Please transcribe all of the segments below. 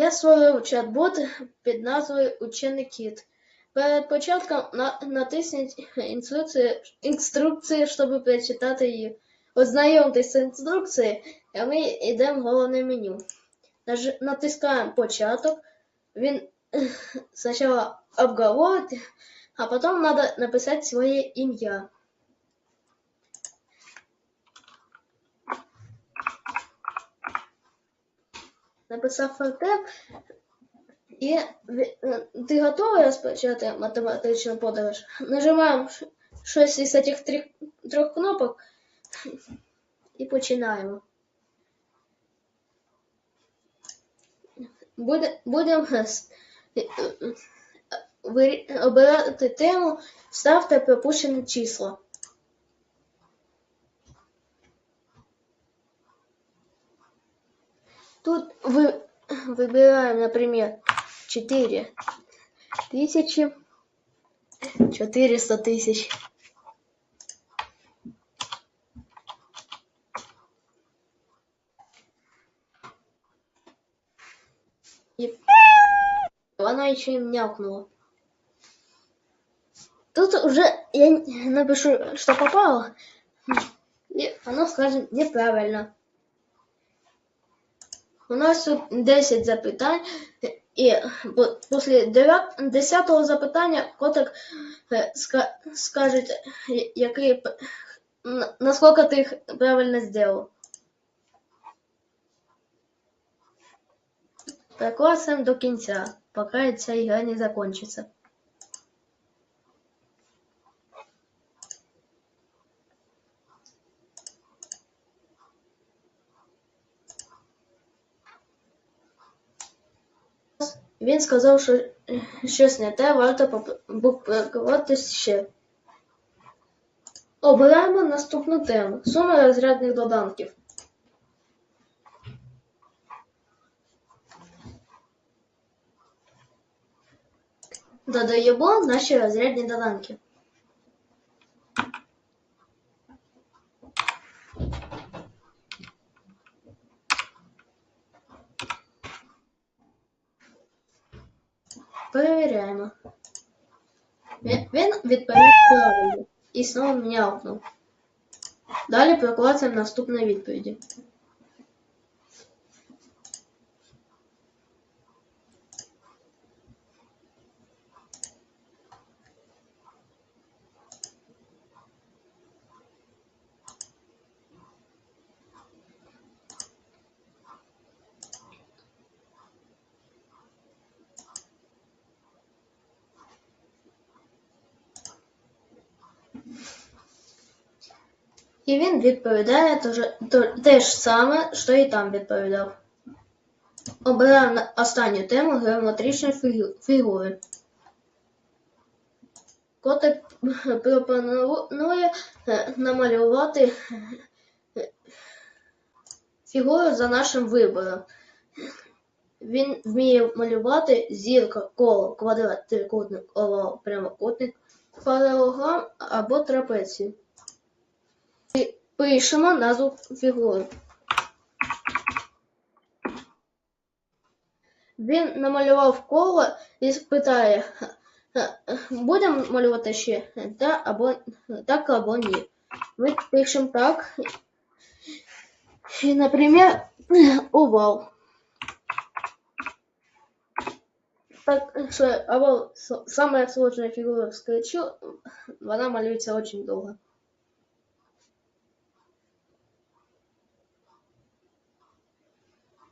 Я створив чат-бот під назвою Учений кіт. Перед початком на, натисніть інструкції, інструкції, щоб прочитати її. Ознайомтесь з інструкцією, а ми йдемо в головне меню. Натискаємо початок. Він спочатку обговорить, а потім треба написати своє ім'я. Написав фактеп, і е, ти готовий розпочати математичну подорож? Нажимаємо щось із цих трьох, кнопок і починаємо. Будемо е, е, обирати тему, ставте пропущені числа. Тут вы, выбираем, например, 4 тысячи, 400 тысяч. И она еще и мявкнула. Тут уже я напишу, что попало, и оно скажет неправильно. У нас тут 10 запитань, і після 10 запитання котик е, ска- скаже, який, наскільки ти їх правильно зробив. Прокласимо до кінця, поки ця ігра не закінчиться. Він сказав, що щось не те, варто попрацювати ще. Обираємо наступну тему. Сума розрядних доданків. Додаємо наші розрядні доданки. Перевіряємо. Він відповів правильно і знову м'явкнув. Далі прокладаємо наступні відповіді. І він відповідає те ж- саме, що і там відповідав. Обираємо останню тему геометричні фігури. Котик пропонує е, намалювати фігуру за нашим вибором. Він вміє малювати зірка, коло, квадрат, трикутник, овал, прямокутник, паралелограм або трапецію. Пишемо назву фігури. Він намалював коло і питає, «Е, е, будемо малювати ще та або так або ні. Ми пишемо так. І, наприклад, овал. Так що овал с- самая сложная фигура в скретчу, вона малюється очень довго.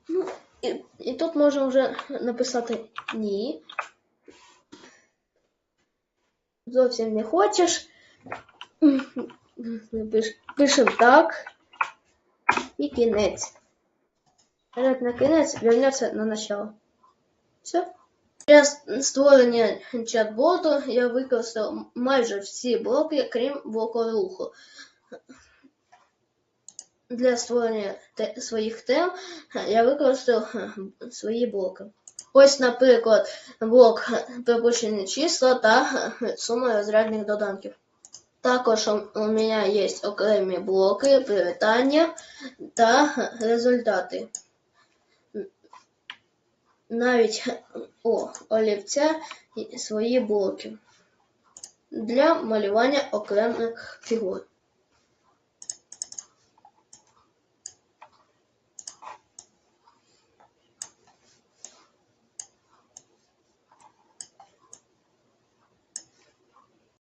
Ну, і, і тут можна вже написати ні. Зовсім не хочеш. Пиш, пишемо так. І кінець. Перед на кінець вернеться на начало. Все. Для створення чат-боту я використав майже всі блоки, крім блоку руху. Для створення те- своїх тем я використав е, свої блоки. Ось, наприклад, блок е, пропущені числа та е, сума розрядних доданків. Також у у мене є окремі блоки, привітання та е, результати. навіть о, олівця свої блоки для малювання окремих фігур.